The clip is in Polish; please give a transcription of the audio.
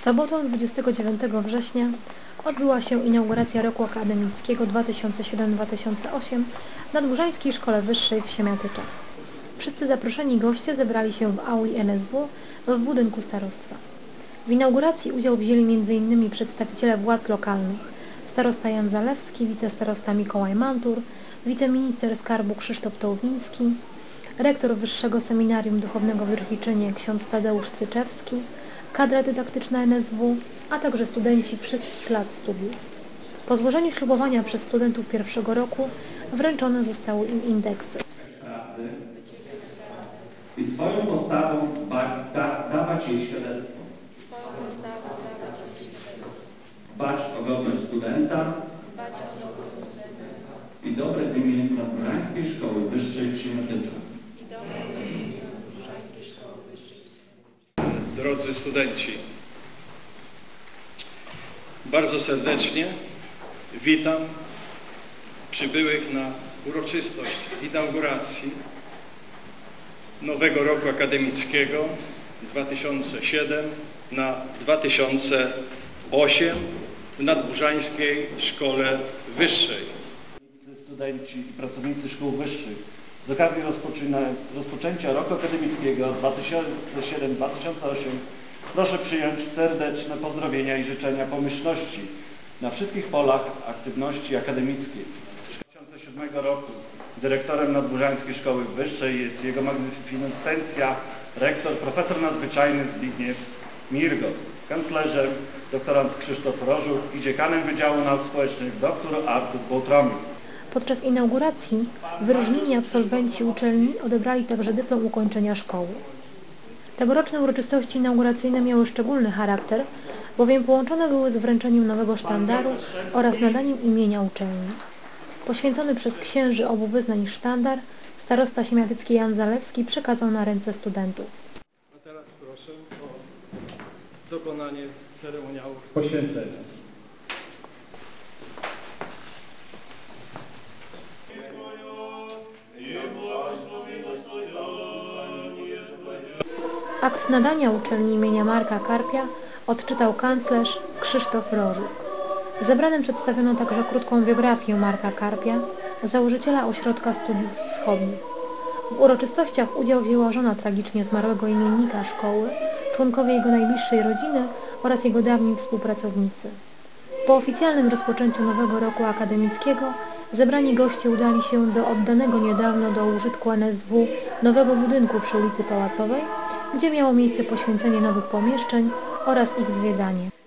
sobotą 29 września odbyła się inauguracja roku akademickiego 2007-2008 w Nadburzańskiej Szkole Wyższej w Siemiatyczach. Wszyscy zaproszeni goście zebrali się w auli NSW w budynku starostwa. W inauguracji udział wzięli m.in. przedstawiciele władz lokalnych, starosta Jan Zalewski, wicestarosta Mikołaj Mantur, wiceminister skarbu Krzysztof Tołwiński, rektor Wyższego Seminarium Duchownego w Rychiczynie ksiądz Tadeusz Syczewski, kadra dydaktyczna NSW, a także studenci wszystkich lat studiów. Po złożeniu ślubowania przez studentów pierwszego roku wręczone zostały im indeksy. i swoją postawą ba- da, dawać jej świadectwo. swoją postawą dawać mi świadectwo, Dbać o godność studenta o i dobre imię Nadburzańskiej Szkoły Wyższej w Siemiatyczach. i dobre imię Różańskiej Szkoły Wyższej. Drodzy studenci, bardzo serdecznie witam przybyłych na uroczystość inauguracji nowego roku akademickiego 2007 na 2008 w Nadburzańskiej Szkole Wyższej. studenci i pracownicy szkół wyższych z okazji rozpoczęcia roku akademickiego 2007-2008 proszę przyjąć serdeczne pozdrowienia i życzenia pomyślności na wszystkich polach aktywności akademickiej. W 2007 roku dyrektorem Nadburzańskiej Szkoły Wyższej jest jego magnificencja rektor profesor nadzwyczajny Zbigniew Mirgos, kanclerzem doktorant Krzysztof Rożuk i dziekanem Wydziału Nauk Społecznych dr Artur Bołtromiuk. Podczas inauguracji wyróżnieni absolwenci uczelni odebrali także dyplom ukończenia szkoły. Tegoroczne uroczystości inauguracyjne miały szczególny charakter, bowiem połączone były z wręczeniem nowego sztandaru oraz nadaniem imienia uczelni. Poświęcony przez księży obu wyznań sztandar, starosta siemiatycki Jan Zalewski przekazał na ręce studentów. A teraz proszę o dokonanie ceremoniału poświęcenia. Akt nadania uczelni imienia Marka Karpia odczytał kanclerz Krzysztof Rożuk. Zebranym przedstawiono także krótką biografię Marka Karpia, założyciela Ośrodka Studiów Wschodnich. W uroczystościach udział wzięła żona tragicznie zmarłego imiennika szkoły, członkowie jego najbliższej rodziny oraz jego dawni współpracownicy. Po oficjalnym rozpoczęciu nowego roku akademickiego zebrani goście udali się do oddanego niedawno do użytku NSW nowego budynku przy ulicy Pałacowej, gdzie miało miejsce poświęcenie nowych pomieszczeń oraz ich zwiedzanie.